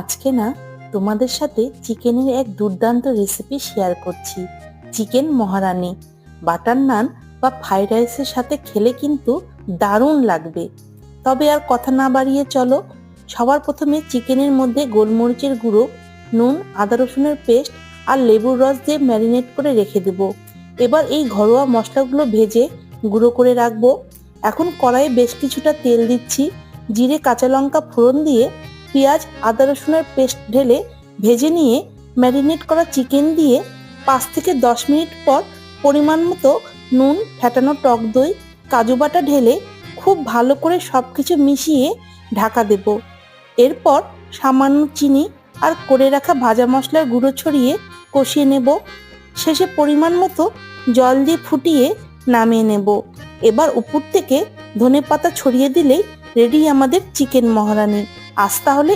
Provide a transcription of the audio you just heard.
আজকে না তোমাদের সাথে চিকেনের এক দুর্দান্ত রেসিপি শেয়ার করছি। চিকেন মহারানি, বাটার নান বা ফ্রাইড রাইসের সাথে খেলে কিন্তু দারুণ লাগবে। তবে আর কথা না বাড়িয়ে চলো, সবার প্রথমে চিকেনের মধ্যে গোলমরিচের গুঁড়ো, নুন, আদা রসুনের পেস্ট আর লেবুর রস দিয়ে ম্যারিনেট করে রেখে দেব। এবার এই ঘরোয়া মশলাগুলো ভেজে গুঁড়ো করে রাখব। এখন কড়াইয়ে বেশ কিছুটা তেল দিচ্ছি, জিরে, কাঁচা লঙ্কা ফোড়ন দিয়ে পেঁয়াজ, আদা রসুনের পেস্ট ঢেলে ভেজে নিয়ে ম্যারিনেট করা চিকেন দিয়ে পাঁচ থেকে দশ মিনিট পর পরিমাণ মতো নুন, ফেটানো টক দই, কাজু বাটা ঢেলে খুব ভালো করে সব কিছু মিশিয়ে ঢাকা দেব। এরপর সামান্য চিনি আর করে রাখা ভাজা মশলার গুঁড়ো ছড়িয়ে কষিয়ে নেব। শেষে পরিমাণ মতো জল দিয়ে ফুটিয়ে নামিয়ে নেব। এবার উপর থেকে ধনে পাতা ছড়িয়ে দিলেই রেডি আমাদের চিকেন মহারানি। আজ তাহলে